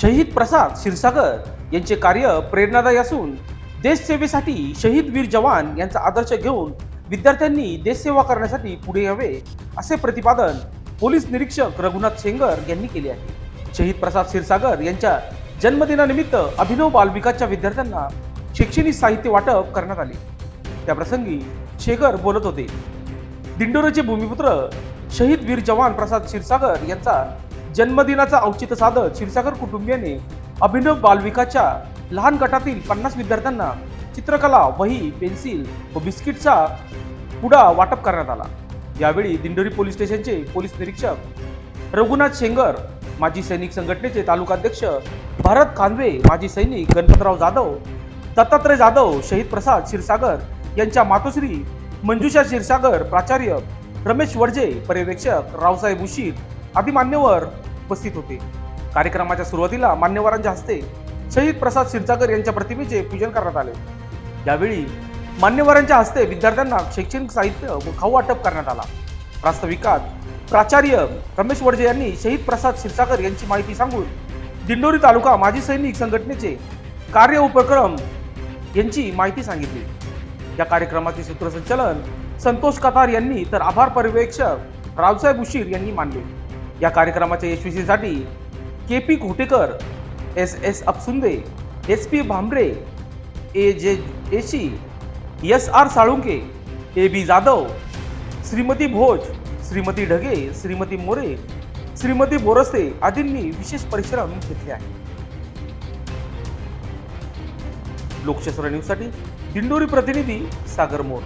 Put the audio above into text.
शहीद प्रसाद क्षीरसागर यांचे कार्य प्रेरणादायी असून देशसेवेसाठी शहीद वीर जवान यांचा आदर्श घेऊन विद्यार्थ्यांनी देशसेवा करण्यासाठी पुढे यावे असे प्रतिपादन पोलीस निरीक्षक रघुनाथ शेंगर यांनी केले आहे. शहीद प्रसाद क्षीरसागर यांच्या जन्मदिनानिमित्त अभिनव बालविकासच्या विद्यार्थ्यांना शैक्षणिक साहित्य वाटप करण्यात आले. त्याप्रसंगी शेगर बोलत होते. दिंडोरीचे भूमिपुत्र शहीद वीर जवान प्रसाद क्षीरसागर यांचा जन्मदिनाचा औचित्य साधत क्षीरसागर कुटुंबियाने अभिनव बालविकाच्या लहान गटातील पन्नास विद्यार्थ्यांना चित्रकला वही पेन्सिल व बिस्किटचा पुडा वाटप करण्यात आला. यावेळी दिंडोरी पोलीस स्टेशनचे पोलीस निरीक्षक रघुनाथ शेंगर माजी सैनिक संघटनेचे तालुकाध्यक्ष भारत खानवे माजी सैनिक गणपतराव जाधव दत्तात्रय जाधव शहीद प्रसाद क्षीरसागर यांच्या मातोश्री मंजुषा क्षीरसागर प्राचार्य रमेश वडजे पर्यवेक्षक रावसाहेब उशीर आदी मान्यवर उपस्थित होते. कार्यक्रमाच्या सुरुवातीला मान्यवरांच्या हस्ते शहीद प्रसाद क्षीरसागर यांच्या प्रतिमेचे पूजन करण्यात आले. यावेळी मान्यवरांच्या हस्ते विद्यार्थ्यांना शैक्षणिक साहित्य व खाऊ वाटप करण्यात आला. प्रास्ताविकात प्राचार्य रमेश वडजे यांनी शहीद प्रसाद क्षीरसागर यांची माहिती सांगून दिंडोरी तालुका माजी सैनिक संघटनेचे कार्य उपक्रम यांची माहिती सांगितली. या कार्यक्रमाचे सूत्रसंचालन संतोष कतार यांनी तर आभार पर्यवेक्षक रावसाहेब उशीर यांनी मानले. या कार्यक्रमाच्या यशस्वीसाठी K P Ghotekar S S Apsunde S P Bhambare A J एशी S R Salunke A B Jadhav Shrimati Bhoj Shrimati Dhage Shrimati More Shrimati Borse आदींनी विशेष परिश्रम घेतले आहे लोकशास्त्र न्यूजसाठी दिंडोरी प्रतिनिधी सागर मोर.